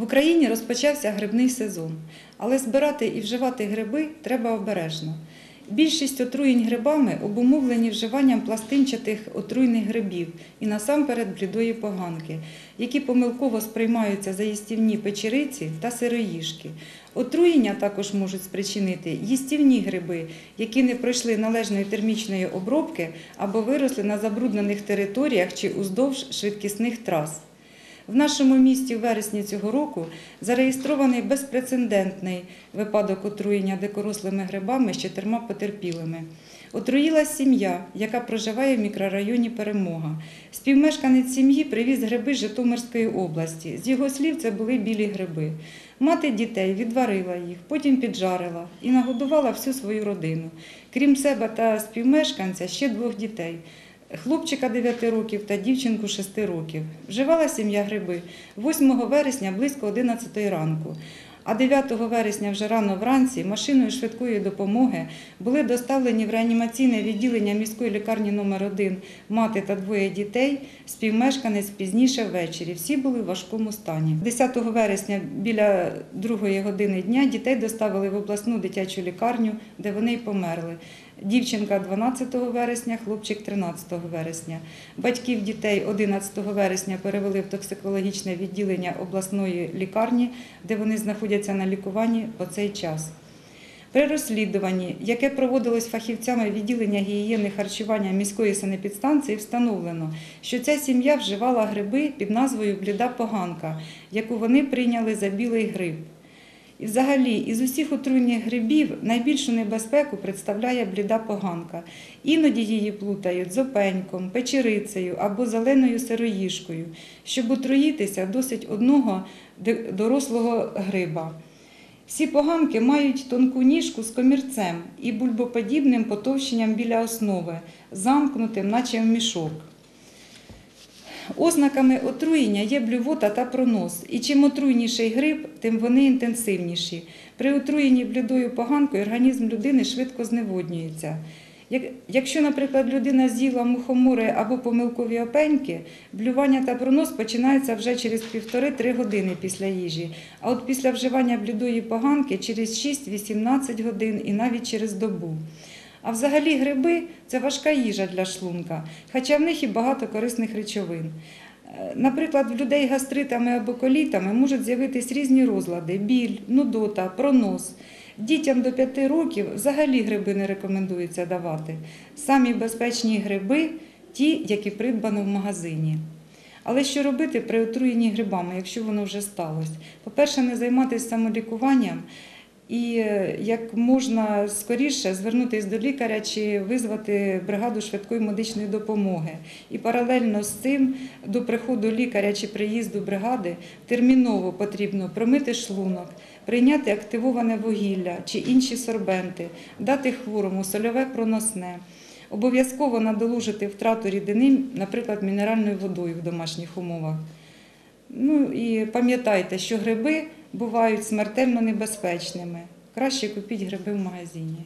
В Україні розпочався грибний сезон, але збирати і вживати гриби треба обережно. Більшість отруєнь грибами обумовлені вживанням пластинчатих отруйних грибів і насамперед блідої поганки, які помилково сприймаються за їстівні печериці та сироїжки. Отруєння також можуть спричинити їстівні гриби, які не пройшли належної термічної обробки або виросли на забруднених територіях чи уздовж швидкісних трас. В нашому місті в вересні цього року зареєстрований безпрецедентний випадок отруєння дикорослими грибами з чотирма потерпілими. Отруїлась сім'я, яка проживає в мікрорайоні Перемога. Співмешканець сім'ї привіз гриби з Житомирської області. З його слів, це були білі гриби. Мати дітей відварила їх, потім піджарила і нагодувала всю свою родину. Крім себе та співмешканця, ще двох дітей хлопчика 9 років та дівчинку 6 років. Вживала сім'я гриби 8 вересня близько 11 ранку. А 9 вересня вже рано вранці машиною швидкої допомоги були доставлені в реанімаційне відділення міської лікарні номер 1 мати та двоє дітей, співмешканець пізніше ввечері. Всі були в важкому стані. 10 вересня біля 2 години дня дітей доставили в обласну дитячу лікарню, де вони й померли. Дівчинка 12 вересня, хлопчик 13 вересня. Батьків дітей 11 вересня перевели в токсикологічне відділення обласної лікарні, де вони знаходяться на лікуванні по цей час. При розслідуванні, яке проводилось фахівцями відділення гігієни харчування міської санепідстанції, встановлено, що ця сім'я вживала гриби під назвою бліда поганка, яку вони прийняли за білий гриб. І взагалі, із усіх отруйних грибів найбільшу небезпеку представляє бліда поганка. Іноді її плутають з опеньком, печерицею або зеленою сироїжкою. Щоб отруїтися, досить одного дорослого гриба. Всі поганки мають тонку ніжку з комірцем і бульбоподібним потовщенням біля основи, замкнутим, наче в мішок. Ознаками отруєння є блювота та пронос. І чим отруйніший гриб, тим вони інтенсивніші. При отруєнні блідою поганкою організм людини швидко зневоднюється. Якщо, наприклад, людина з'їла мухомори або помилкові опеньки, блювання та пронос починаються вже через півтори-три години після їжі, а от після вживання блідої поганки через 6-18 годин і навіть через добу. А взагалі гриби це важка їжа для шлунка, хоча в них і багато корисних речовин. Наприклад, в людей гастритами або колітами можуть з'явитись різні розлади біль, нудота, пронос. Дітям до 5 років взагалі гриби не рекомендується давати. Самі безпечні гриби ті, які придбано в магазині. Але що робити при отруєнні грибами, якщо воно вже сталося? По-перше, не займатися самолікуванням і як можна скоріше звернутися до лікаря чи визвати бригаду швидкої медичної допомоги. І паралельно з цим до приходу лікаря чи приїзду бригади терміново потрібно промити шлунок, прийняти активоване вугілля чи інші сорбенти, дати хворому сольове проносне. Обов'язково надолужити втрату рідини, наприклад, мінеральною водою в домашніх умовах. Ну і пам'ятайте, що гриби бувають смертельно небезпечними. Краще купіть гриби в магазині.